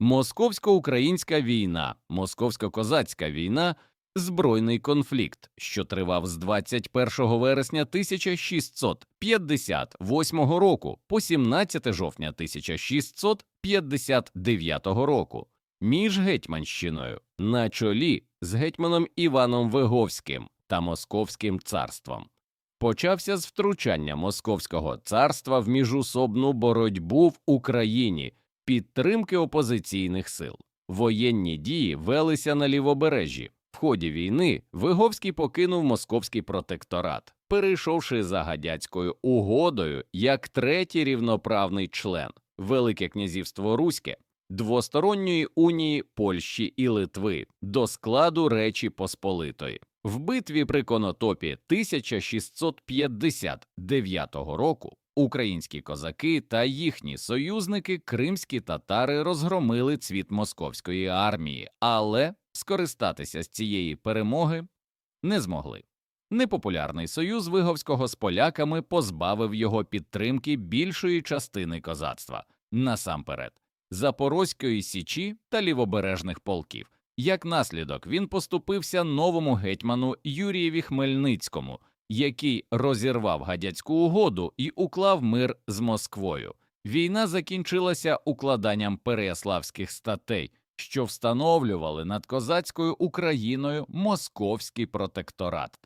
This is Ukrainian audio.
Московсько-українська війна, московсько-козацька війна збройний конфлікт, що тривав з 21 вересня 1658 року по 17 жовтня 1659 року між Гетьманщиною на чолі з гетьманом Іваном Виговським та Московським царством. Почався з втручання Московського царства в міжусобну боротьбу в Україні, підтримки опозиційних сил. Воєнні дії велися на лівобережжі. В ході війни Виговський покинув московський протекторат, перейшовши за гадяцькою угодою як третій рівноправний член Велике князівство Руське двосторонньої унії Польщі і Литви до складу Речі Посполитої. В битві при Конотопі 1659 року українські козаки та їхні союзники кримські татари розгромили цвіт московської армії, але скористатися з цієї перемоги не змогли. Непопулярний союз Виговського з поляками позбавив його підтримки більшої частини козацтва, насамперед Запорозької січі та лівобережних полків. Як наслідок, він поступився новому гетьману Юрієві Хмельницькому, який розірвав гадяцьку угоду і уклав мир з Москвою. Війна закінчилася укладанням переяславських статей, що встановлювали над козацькою Україною московський протекторат.